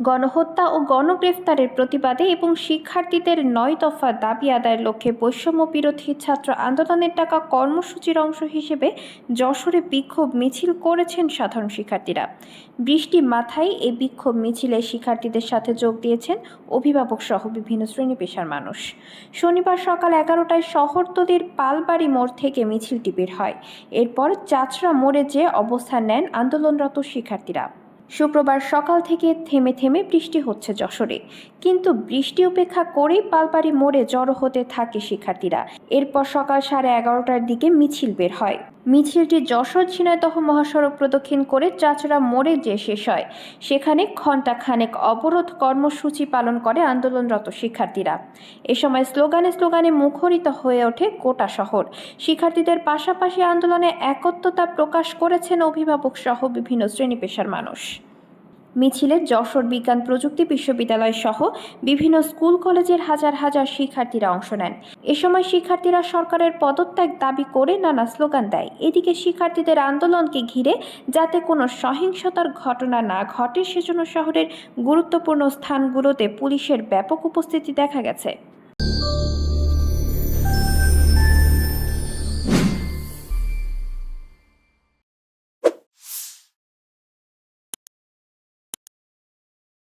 গণহত্যা ও গণগ্রেফতারের প্রতিবাদে এবং শিক্ষার্থীদের নয় দফা দাবি আদায়ের লক্ষ্যে বৈষম্য বিরোধী ছাত্র আন্দোলনের টাকা কর্মসূচির অংশ হিসেবে যশোরে বিক্ষোভ মিছিল করেছেন সাধারণ শিক্ষার্থীরা। বৃষ্টি মাথায় এই বিক্ষোভ মিছিলে শিক্ষার্থীদের সাথে যোগ দিয়েছেন অভিভাবক সহ বিভিন্ন শ্রেণি পেশার মানুষ। শনিবার সকাল এগারোটায় শহরতলির পালবাড়ি মোড় থেকে মিছিলটি বের হয়। এরপর চাচড়া মোড়ে যেয়ে অবস্থান নেন আন্দোলনরত শিক্ষার্থীরা। শুক্রবার সকাল থেকে থেমে থেমে বৃষ্টি হচ্ছে যশোরে। কিন্তু বৃষ্টি উপেক্ষা করেই পালপাড়ি মোড়ে জড়ো হতে থাকে শিক্ষার্থীরা। এরপর সকাল সাড়ে এগারোটার দিকে মিছিল বের হয়। মিছিলটি যশোর ঝিনাইদহ মহাসড়ক প্রদক্ষিণ করে চাচড়া মোড়ে যে শেষ হয়, সেখানে ঘণ্টাখানেক অবরোধ কর্মসূচি পালন করে আন্দোলনরত শিক্ষার্থীরা। এ সময় স্লোগানে স্লোগানে মুখরিত হয়ে ওঠে গোটা শহর। শিক্ষার্থীদের পাশাপাশি আন্দোলনে একত্রতা প্রকাশ করেছেন অভিভাবক সহ বিভিন্ন শ্রেণি পেশার মানুষ। মিছিলে যশোর বিজ্ঞান প্রযুক্তি বিশ্ববিদ্যালয় সহ বিভিন্ন স্কুল, কলেজের হাজার হাজার শিক্ষার্থীরা অংশ নেন। এ সময় শিক্ষার্থীরা সরকারের পদত্যাগ দাবি করে নানা স্লোগান দেয়। এদিকে শিক্ষার্থীদের আন্দোলনকে ঘিরে যাতে কোনো সহিংসতার ঘটনা না ঘটে, সেজন্য শহরের গুরুত্বপূর্ণ স্থানগুলোতে পুলিশের ব্যাপক উপস্থিতি দেখা গেছে।